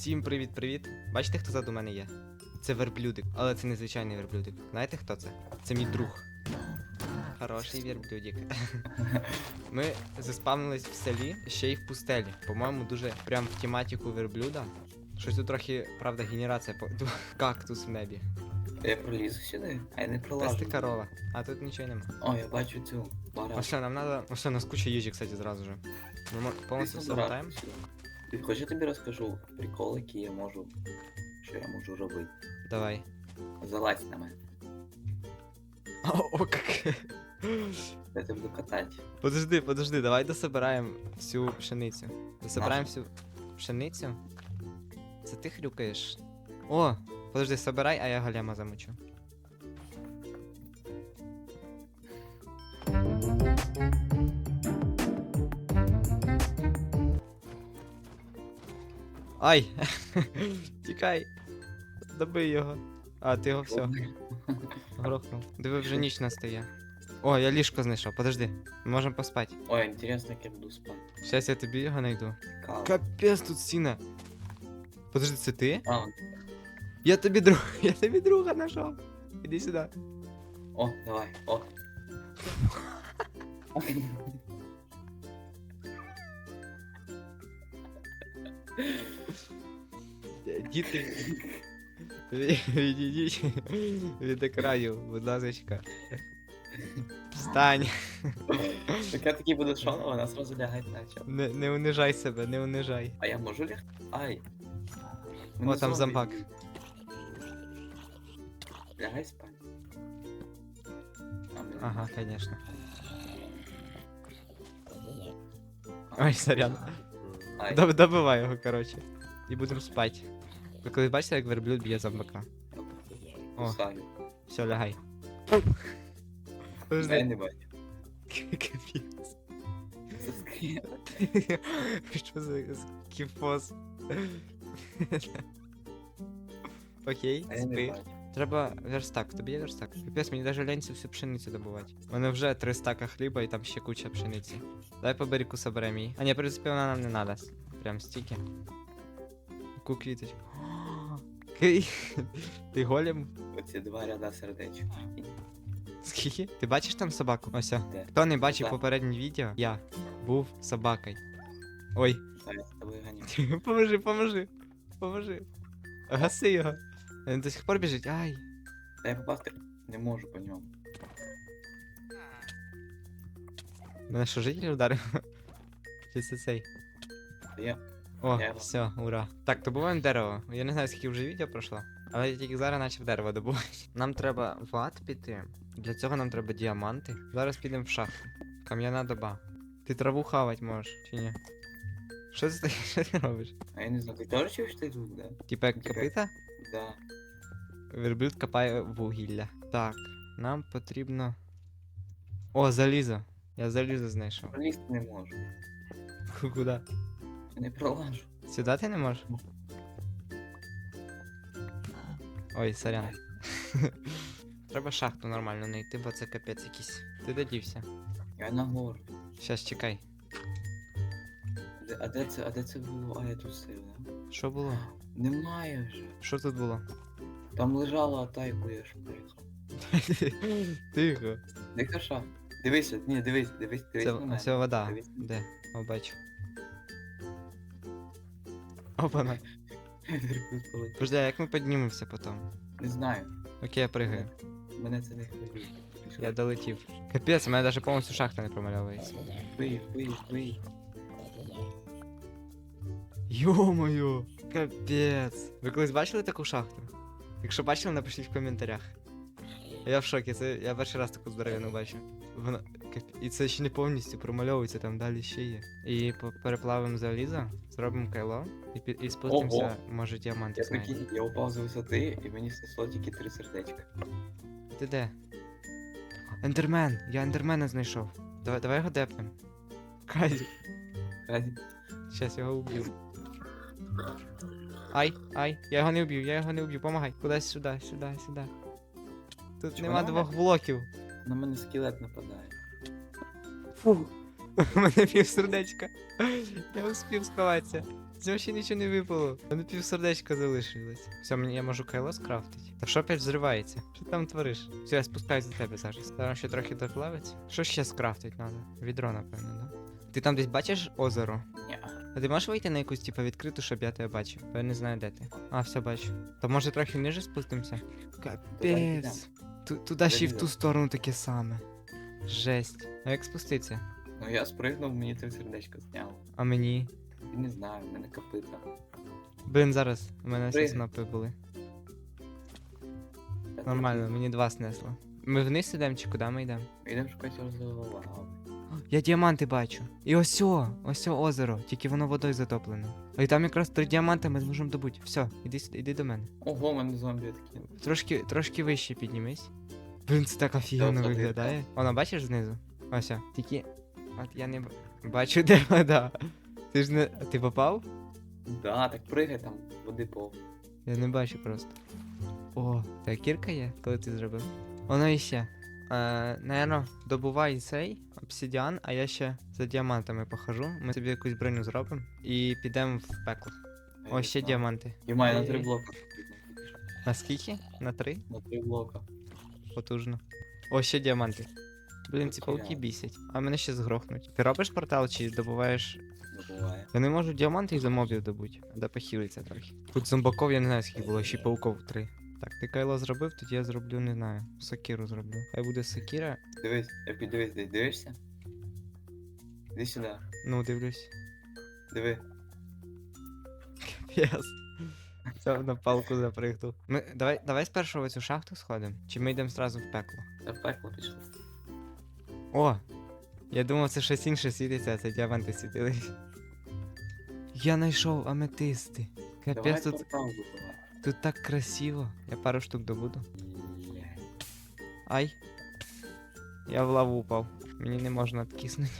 Всім привіт-привіт. Бачите, хто ззаду мене є? Це верблюдик, але це не звичайний верблюдик. Знаєте хто це? Це мій друг. Хороший верблюдик. Ми заспавнились в селі, ще й в пустелі. По-моєму, дуже прям в тематику верблюда. Щось тут трохи, правда, генерація по кактус в небі. Я пролізу сюди, а я не Пести пролажу. корова. А тут нічого нема. О, я бачу цю барашку. Ось що, нам надо. Що, у нас куча їжі, кстати, зразу же. Ми повністю все лутаємо. Хочеш я тобі розкажу прикол, який я можу. Що я можу робити? Давай. Залазь на мене. О, о, как. Я тебе буду катати. Подожди, подожди, давай дособираємо всю пшеницю. Дособираємо всю пшеницю. Це ти хрюкаєш. О, подожди, собирай, а я голема замочу. Ай! Тікай! Добий його. А, ти його все. Грохнув. Диви, вже ніч настає. О, я ліжко знайшов, подожди. Ми можемо поспати. Ой, інтересно, як я буду спати. Щас я тобі його знайду. Кал. Капець тут сіна. Подожди, це ти? А, Я тобі друг. Я тобі друга знайшов. Іди сюди. о, давай, о. Діти. ві- Відійдіть від екраю, будь ласка. Встань. Так я такий буду шону, вона сразу лягать начал. Не, не унижай себе, не унижай. А я можу лягти? Ай. О, там зомбак. Лягай спать. Ага, конечно. Ой, сорян. Ай. Доб- Добивай його, коротше. І будемо спати. Ви колись бачите, як верблюд б'є зомбака? О. Кусаю. Все, лягай. Подожди. не бачу. Капець. Що за кіфоз? Окей, А я не спи. бачу. Треба верстак, тобі є верстак? Капець, мені навіть лянці всю пшеницю добувати. У мене вже три стака хліба і там ще куча пшениці. Дай по берегу соберемо її. А ні, в принципі, вона нам не надо. Прям стільки. Яку квіточку. Кий. Ти голем? Оці два ряда сердечок. Скільки? Ти бачиш там собаку? Ось. о. Де? Хто не бачив Так. попереднє відео, я був собакою. Ой, Зараз з тобою ганю. поможи, поможи. Поможи. Гаси його. Він до сих пор біжить. Ай. Та я попасти не можу по ньому. Мене що житель ударив? Чи це цей? Та Я О, Я все, ура. Так, добуваємо дерево. Я не знаю, скільки вже відео пройшло. Але я тільки зараз почав дерево добувати. Нам треба в ад піти. Для цього нам треба діаманти. Зараз підемо в шахту. Кам'яна доба. Ти траву хавати можеш, чи ні? Що це таке? Що ти робиш? А я не знаю, ти теж чуєш ти тут, да? Типа як Типа- копита? Да. Верблюд копає вугілля. Так, нам потрібно. О, залізо. Я залізо знайшов. Пролізти не можу. Куди? Не пролажу. Сюди ти не можеш? Ой, сорян. Треба шахту нормально знайти, бо це капець якийсь. Ти де дівся? Я на гору. Щас чекай. Де, а де це, а де це було? А я тут сив, да? Що було? Немає вже. Що тут було? Там лежала атайку, я ж приїхав. Тихо. Де каша? Дивися, ні, дивись, дивись, дивись Це на мене. все вода. Дивись. Де? О, бачу. Опана. Верблюд полетів. Подожди, а як ми піднімемося потім? Не знаю. Окей, я пригаю. Мене це не хвилює. Я долетів. Капець, у мене навіть повністю шахта не промальовується. Бий, бий, бий. Йо-моє, капець. Ви колись бачили таку шахту? Якщо бачили, напишіть в коментарях. Я в шокі, це я перший раз таку здоров'яну бачу. Вона. І це ще не повністю промальовується, там далі ще є. І переплавимо залізо, зробимо кайло і, пі- і спустимося, може діаманти Я знайдемо. прикинь, я упав з висоти і мені снесло тільки три сердечка. Ти де? Ендермен! Я ендермена знайшов. Давай, давай його депнем. Казі, Раді- щас його уб'ю. Ай, ай, я його не вб'ю, я його не вб'ю, помагай. Кудись сюди, сюди, сюди. Тут Чого нема на двох блоків. На мене скелет нападає. Фу. У мене пів сердечка. Я успів сховатися. З нього ще нічого не випало. У мене пів сердечка залишилось. Все, мені я можу кайло скрафтити. Та що опять взривається? Що ти там твориш? Все, я спускаюсь до тебе зараз. Там ще трохи доплавиться. Що ще скрафтить треба? Відро, напевно, да? Ти там десь бачиш озеро? Ні. А ти можеш вийти на якусь типу відкриту, щоб я тебе бачив? Бо я не знаю, де ти. А, все бачу. То може трохи ниже спустимося? Капець. Ту- Туди ще й в ту сторону таке саме. Жесть. А як спуститися? Ну я спригнув, мені три сердечка зняло. А мені? Я не знаю, в мене копита. Блин, зараз у мене всі Пригай. снопи були. Та Нормально, мені два снесло. Ми вниз ідемо чи куди ми йдемо? Йдемо шукати розливав. Я діаманти бачу. І ось о, ось о озеро, тільки воно водою затоплене. А і там якраз три діаманти ми зможемо добути. Все, іди сюди, іди до мене. Ого, у мене зомбі такі. Трошки, трошки вище піднімись. Блін, це так офігенно Добре, виглядає. Воно бачиш знизу? Ось. Тільки. От я не б- бачу, де вода. Ти ж не. Ти попав? Да, так пригай там, води пов. Я не бачу просто. О, та кірка є, коли ти зробив. Воно іще. Е, наверно, добувай цей обсидіан, а я ще за діамантами похожу. Ми собі якусь броню зробимо і підемо в пекло. О, ще діаманти. Я маю на три блока. На скільки? На три? На три блока. Потужно. О, ще діаманти. Блін, ці пауки бісять. А мене ще згрохнуть. Ти робиш портал чи добуваєш. Не буває. Я не можу діаманти із мобів добути. Да похилиться трохи. Тут зомбаков я не знаю скільки було, ще й пауков три. Так, ти кайло зробив, тоді я зроблю, не знаю. Сокиру зроблю. Хай буде сокира. Дивись, я піддивись, десь дивишся? Іди сюди. Ну, дивлюсь. Диви. Пес. Все, на палку запригнув. Ми, давай, давай спершу в цю шахту сходимо. Чи ми йдемо зразу в пекло? Та в пекло пішло. О! Я думав, це щось інше світиться, а це діаманти світились. Я знайшов аметисти. Давай Капець, тут, портал тут так красиво. Я пару штук добуду. Є. Ай. Я в лаву упав. Мені не можна откиснути.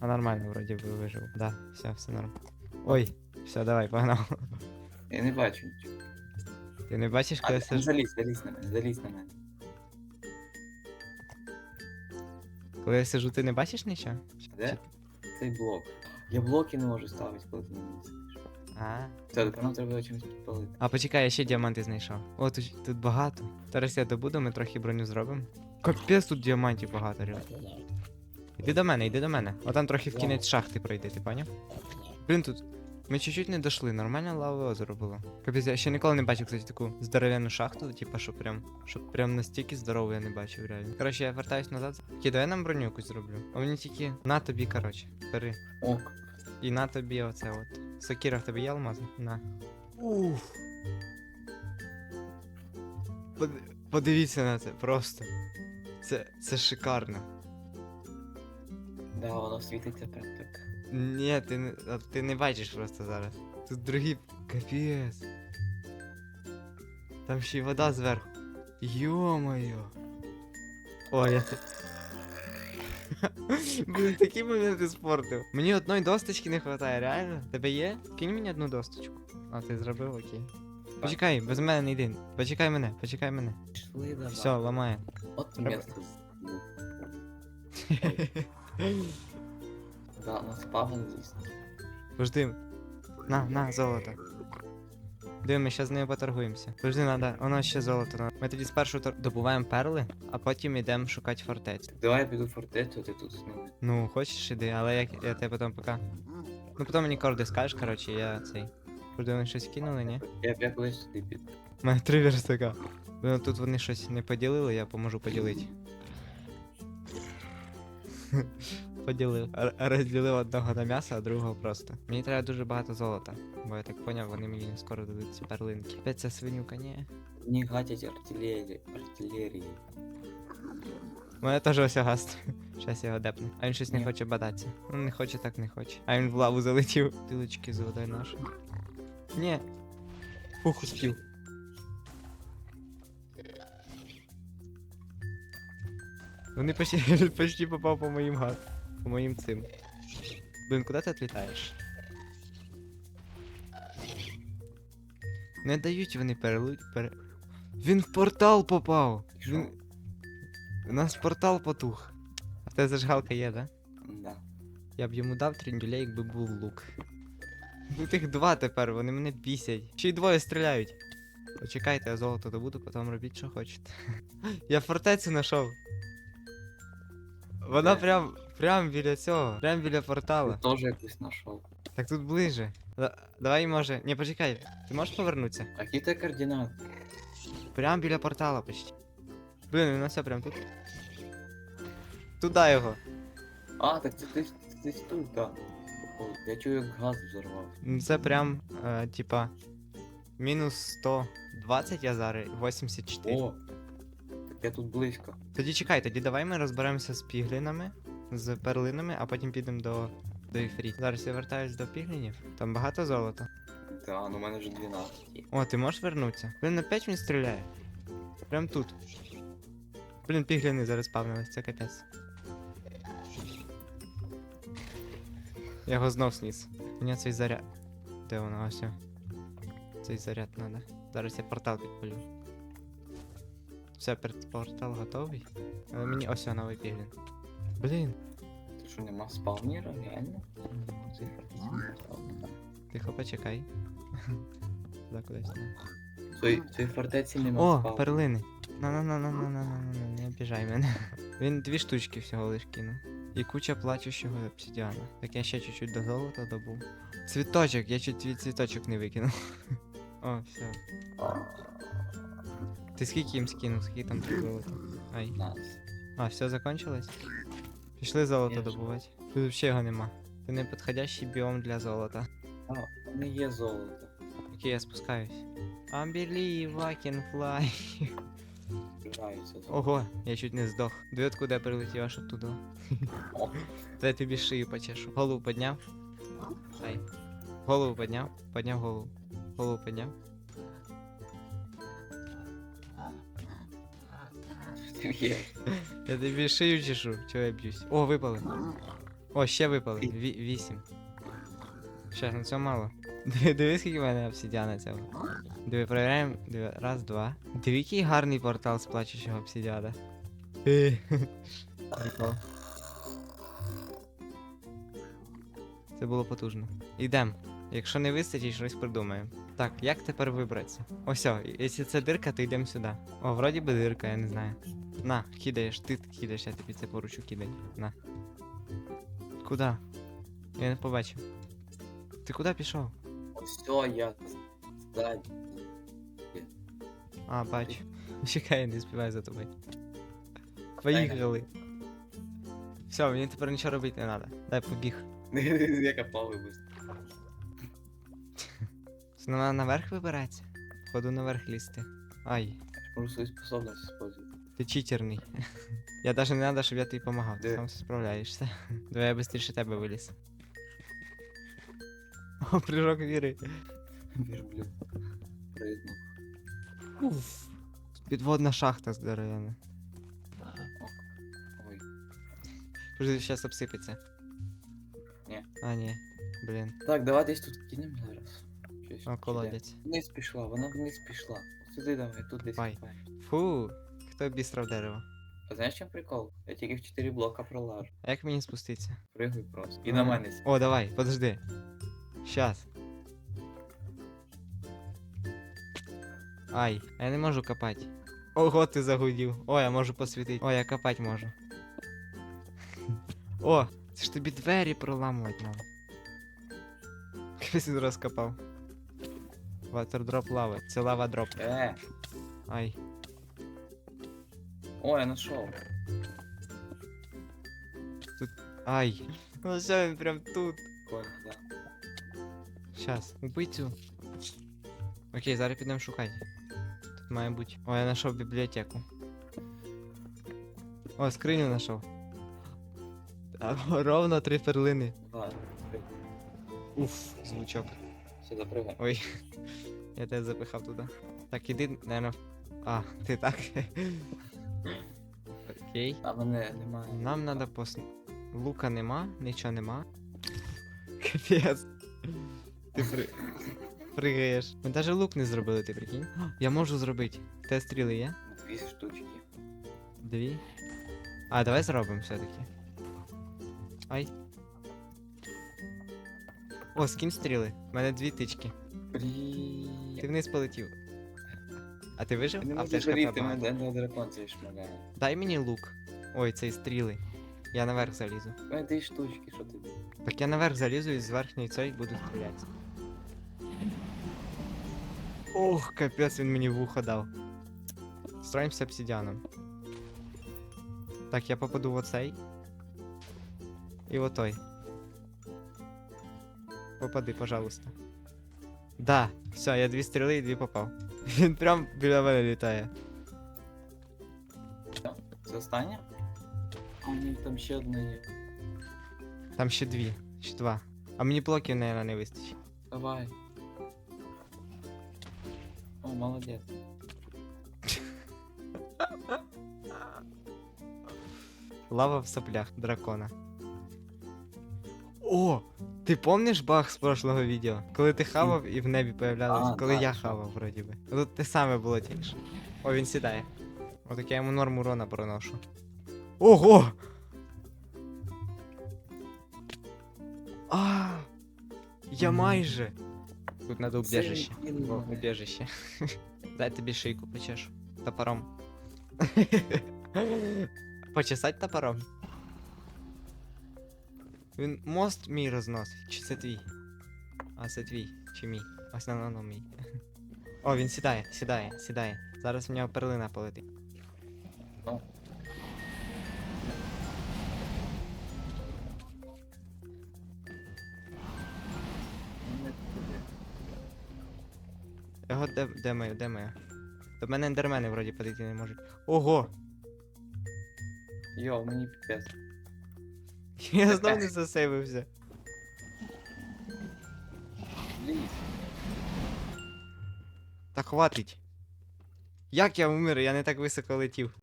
А нормально, вроді би вижив. Да, все, все норм. Ой, все, давай, погнав. Я не бачу нічого. Ти не бачиш, А, коли там сиж... залізь, залізь на мене, залізь на мене. коли я сижу, ти не бачиш нічого? Де? Цей блок. Я блоки не можу ставити, коли ти на мені сидиш. А. Все, тепер нам треба чимось підпалити. А почекай, я ще діаманти знайшов. О, тут, тут багато. Зараз я добуду, ми трохи броню зробимо. Капець тут діамантів багато, реально. Іди до мене, іди до мене. О, там трохи в кінець шахти пройти, ти поняв? Блін, тут. Ми чуть-чуть не дошли, нормальне лавове озеро було. Капець, я ще ніколи не бачив, кстати, таку здоровенну шахту, типа, що прям, що прям настільки здорову я не бачив, реально. Коротше, я вертаюсь назад. Кидаю я нам броню якусь зроблю. А мені тільки на тобі, коротше, бери. Ок. І на тобі оце от. Сокіра в тебе є алмази? На. Уф. Под- Подивіться на це, просто. Це, це шикарно. Да, воно світиться прям так. Ні, ти не, ти не бачиш просто зараз. Тут другі. Капець. Там ще й вода зверху. Йо-моє. О, я тут. Блін, такі моменти спортив. Мені одної досточки не вистачає, реально? Тебе є? Кинь мені одну досточку. А, ти зробив, окей. Почекай, без мене не йди. Почекай мене, почекай мене. Пішли давай. Все, ламає. От Треба- місто. Да, у нас пагон звісно. Пожди. На, на, золото. Диви, ми ще з нею поторгуємося. Пожди, надо, у нас ще золото. надо. Ми тоді спершу тор- добуваємо перли, а потім йдемо шукати фортецю. Давай я піду в фортецю, ти тут з ними. Ну, хочеш іди, але я, я тебе потім пока. Ну потім мені корди скажеш, коротше, я цей. Пожди, вони щось кинули, ні? Я, я колись сюди піду. У мене три верстака. Ну тут вони щось не поділили, я поможу поділити. Поділив. Р- Розділив одного на м'ясо, а другого просто. Мені треба дуже багато золота. Бо я так поняв, вони мені не скоро дадуть ці перлинки. Опять ця свинюка, ні. Не гатять артилерії. артилерії. У мене теж ось гаст. Щас я його депну. А він щось не Ні. хоче бадатися. Ну не хоче, так не хоче. А він в лаву залетів. Тилочки з водою наші. Ні. Фух, успів. Вони почти, почти попав по моїм гад. По моїм цим. Блин, куди ти відлітаєш? Не дають вони перелуть. Пере... Він в портал попав! Він... У нас портал потух. А тебе зажигалка є, да? Да. Я б йому дав трендюля, якби був лук. Тут їх два тепер, вони мене бісять. Ще й двоє стріляють. Почекайте, я золото добуду, потім робіть, що хочете. Я фортецю знайшов. Вона прям, прям біля цього, прям біля портала. теж якусь знайшов. Так тут ближе. Да- Давай, може. Ні, почекай, ти можеш повернутися? А які ти координати? Прям біля портала почти. Блін, він все прям тут. Туда його. А, так це ти тут, так. Походу. Я чую, як газ взорвав. Ну, Це прям, е, типа, мінус 120 я зараз, 84. О! Так я тут близько. Тоді чекай, тоді давай ми розберемося з піглінами, з перлинами, а потім підемо до, до іфріт. Зараз я вертаюсь до піглінів. Там багато золота. Да, ну у мене вже 12. О, ти можеш вернутися? Блін, опять він стріляє. Прям тут. Блін, пігліни зараз спавнились, це капець. Я його знов сніс. Мені цей заряд. Де воно? Ось. Цей заряд надо. Зараз я портал підпалю. Все, портал готовий. Але мені ось новий піглін. Блін. Ти що, нема спавнера, реально? Цифра. Тихо, почекай. Туди кудись. в цій фортеці нема О, спавнера. перлини. на на на на на на на на не обіжай мене. Він дві штучки всього лиш кинув. І куча плачущого обсидіану. Так я ще чуть-чуть до золота добув. Цвіточок, я чуть твій цвіточок не викинув. О, все. Ти скільки їм скинув, скільки там золота? Ай. 15. А, все закончилось? Пішли золото ж. добувати. Тут взагалі його нема. Це неподходящий біом для золота. А, мене є золото. Окей, я спускаюсь. I can fly. Золото. Ого, я чуть не здох. Диви, откуда я прилетів аж оттуда. О. Та я тобі шию почешу. Голову підняв. Ай. Голову підняв. Підняв голову. Голову підняв. Я тобі шию чешу. Чого я б'юсь? О, випали. О, ще випали. Ві- Ві- вісім. Ще, ну це мало. Диви, диви, скільки в мене обсидіана цього. Диви, перевіряємо. Диви, раз, два. Диви, який гарний портал з плачущого обсидіана. Е. Це було потужно. Ідем. Якщо не вистачить, щось придумаємо. Так, як тепер вибратися? Ось, якщо це дирка, то йдемо сюди. О, вроді би дирка, я не знаю. На, кидаєш, ти кидаєш, я тобі це поручу кидай. На. Куда? Я не побачив. Ти куди пішов? Все, я. А, бачу. Чекай, я не співаю за тобою. Поїхали. Все, мені тепер нічого робити не треба. Дай побіг. Я копав. Це на наверх вибирається? Ходу наверх лізти. Ай, Можу свою способність использовать. ти читерний. Я навіть не треба, щоб я тобі допомагав. Ти Де? сам справляєшся. Давай я швидше тебе виліз. О, прыжок віри. Вірблю. Прыгнув. Уф. Підводна шахта здоровенна. Ой. Подожди, сейчас обсипеться. Ні. А, ні. Блін. Так, давай десь тут кинемо зараз. Щось О, піде. колодязь. Вниз пішла, вона вниз пішла. Сюди давай, тут десь. Копай. Фу, хто обістрав дерево? А знаєш, чим прикол? Я тільки в 4 блока пролажу. А як мені спуститися? Пригай просто. І на мене. сі- О, давай, подожди. Щас. Ай, а я не можу копати. Ого, ти загудів. О, я можу посвітити. О, я копати можу. О, це ж тобі двері проламувати надо. Хтось розкопав. Ватердроп лави. Це лава дроп. Е, Ай. о, я знайшов. Ай. Ну все, він прям тут. Прикольно, да. Щас, убийцю. Окей, зараз підемо шукати. Тут має бути. О, я знайшов бібліотеку. О, скриню знайшов. А, ровно три перлини. Ладно. Уф, звучок. Сюди пригай. Ой. Я тебе запихав туди. Так, іди, наверно. А, ти так. Окей. А мене немає. Нам треба пос... Лука нема, нічого нема. Капець. Ти при... пригаєш. Ми навіть лук не зробили, ти прикинь. Я можу зробити. Те стріли є? Дві штучки. Дві. А, давай зробимо все-таки. Ай. О, скинь стріли. У мене дві тички. Ти Блін. вниз полетів. А ти вижив? Не а можу флешка жаріти, пропала. мене на дракон цей шмаляє. Дай мені лук. Ой, цей стріли. Я наверх залізу. У мене дві штучки, що тобі? Так я наверх залізу і з верхньої цієї буду стріляти. Ох, капець, він мені в ухо дав. Строїмося обсидіаном. Так, я попаду в оцей. І в отой. Попади, пожалуйста. Да, все, я дві стріли і дві попав. Він прям біля мене літає. Це останнє? А ні, там ще одна є. Там ще дві, ще два. А мені блоків, наверное, не вистачить. Давай. О, молодець. Лава в соплях дракона. О! Ти помниш баг з прошлого відео? Коли ти хавав і в небі появлялось, А, коли так. я хавав, вроді би. Тут те саме було тільки що. О, він сідає. Отак я йому норму урона проношу. Ого! А! Я Мгм. майже. Тут надо Це. О, мене. убежище. Дай тобі шийку почешу. Топором. Почесать топором. Він мост мій розносить. Чи це твій? А це твій, чи мій? Основно мій. О, він сідає, сідає, сідає. Зараз в нього перлина полетить. Ну. Його де, де ми, де ми? До мене ендермени вроді подійти не можуть. Ого! Йо, мені піпець. Я знов не засейвився. Ліз. Та хватить. Як я умер, я не так високо летів.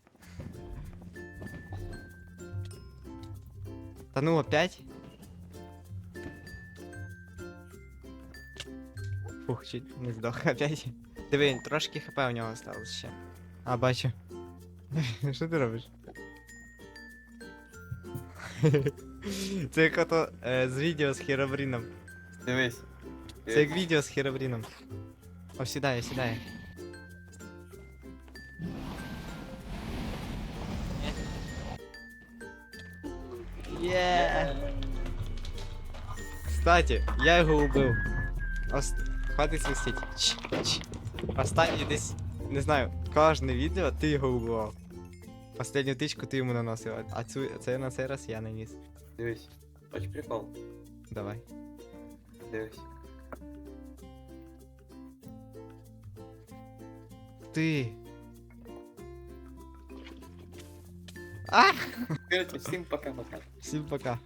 Та ну опять? Фух, чуть не здох опять. Диви, трошки хп у нього осталось ще. А, бачу. Що ти робиш? Це як ото е, з відео з Херобріном. Дивись. Це як відео з Херобріном. О, сідає, сідає. Є. Кстати, я його убив. Ост... Хватить свистіть. Чш, чш. Останній десь, не знаю, кожне відео ти його убивав. Останню тичку ти йому наносив, а- а цю, це на цей раз я наніс. Дивись. Хоч прикол. Давай. Дивись. Ти. А! Короче, всім пока-пока. Всім пока.